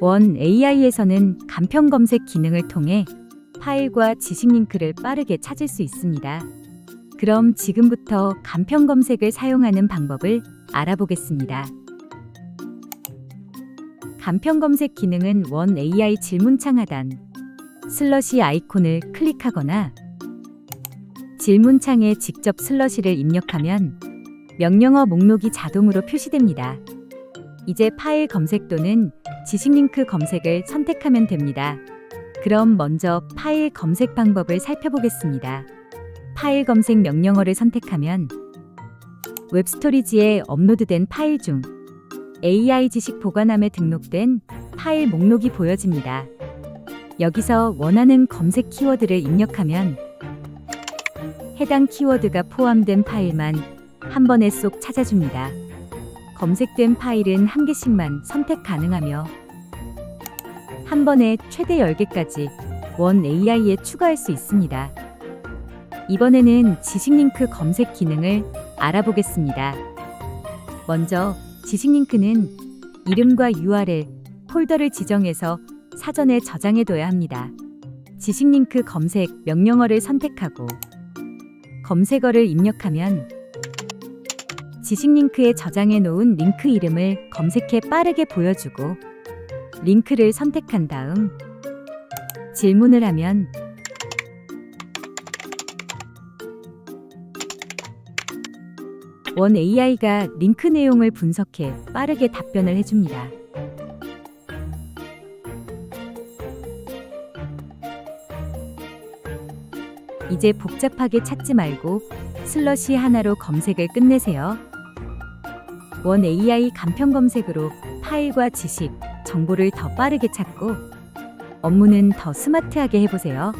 원 AI에서는 간편 검색 기능을 통해 파일과 지식 링크를 빠르게 찾을 수 있습니다. 그럼 지금부터 간편 검색을 사용하는 방법을 알아보겠습니다. 간편 검색 기능은 원 AI 질문창 하단 슬러시 아이콘을 클릭하거나 질문창에 직접 슬러시를 입력하면 명령어 목록이 자동으로 표시됩니다. 이제 파일 검색 또는 지식 링크 검색을 선택하면 됩니다. 그럼 먼저 파일 검색 방법을 살펴보겠습니다. 파일 검색 명령어를 선택하면 웹스토리지에 업로드된 파일 중 AI 지식 보관함에 등록된 파일 목록이 보여집니다. 여기서 원하는 검색 키워드를 입력하면 해당 키워드가 포함된 파일만 한 번에 쏙 찾아줍니다. 검색된 파일은 한 개씩만 선택 가능하며 한 번에 최대 10개까지 원 AI에 추가할 수 있습니다. 이번에는 지식 링크 검색 기능을 알아보겠습니다. 먼저 지식 링크는 이름과 URL, 폴더를 지정해서 사전에 저장해둬야 합니다. 지식 링크 검색 명령어를 선택하고 검색어를 입력하면 지식 링크에 저장해 놓은 링크 이름을 검색해 빠르게 보여주고 링크를 선택한 다음 질문을 하면 원 AI가 링크 내용을 분석해 빠르게 답변을 해줍니다. 이제 복잡하게 찾지 말고 슬러시 하나로 검색을 끝내세요. 원 AI 간편 검색으로 파일과 지식, 정보를 더 빠르게 찾고 업무는 더 스마트하게 해보세요.